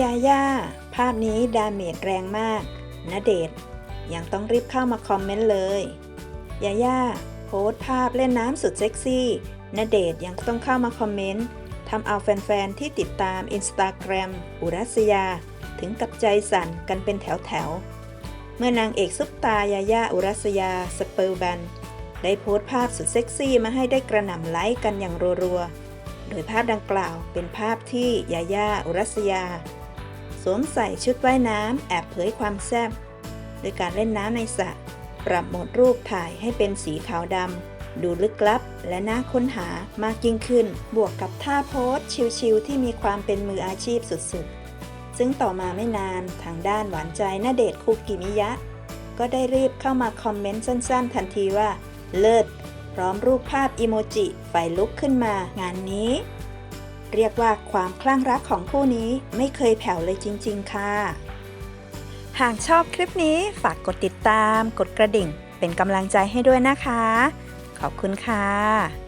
ยาย่า ภาพนี้ดาเมจแรงมากณเดชน์ยังต้องรีบเข้ามาคอมเมนต์เลย ยาย่า โพสภาพเล่นน้ำสุดเซ็กซี่ณเดชน์ยังต้องเข้ามาคอมเมนต์ทำเอาแฟนๆ ที่ติดตามอินสตาแกรมอุรัสยา ถึงกับใจสั่นกันเป็นแถวๆ เมื่อนางเอกซุปตายาย่าอุรัสยา สเปิลบัน ได้โพสภาพสุดเซ็กซี่มาให้ได้กระหน่ำไลค์กันอย่างรัวๆ โดยภาพดังกล่าวเป็นภาพที่ยาย่าอุรัสยา สวมใส่ชุดว่ายน้ำแอบเผยความแซ่บโดยการเล่นน้ำในสระปรับโหมดรูปถ่ายให้เป็นสีขาวดำดูลึกลับและน่าค้นหามากยิ่งขึ้น บวกกับท่าโพสชิลๆที่มีความเป็นมืออาชีพสุดๆ ซึ่งต่อมาไม่นานทางด้านหวานใจณเดชคุกิมิยะ ก็ได้รีบเข้ามาคอมเมนต์สั้นๆ ทันทีว่า เลิศ พร้อมรูปภาพอิโมจิไฟลุกขึ้นมา งานนี้ เรียกว่าความคลั่งรักของคู่นี้ไม่เคยแผ่วเลยจริง ๆ ค่ะ หากชอบคลิปนี้ฝากกดติดตาม กดกระดิ่ง เป็นกำลังใจให้ด้วยนะคะ ขอบคุณค่ะ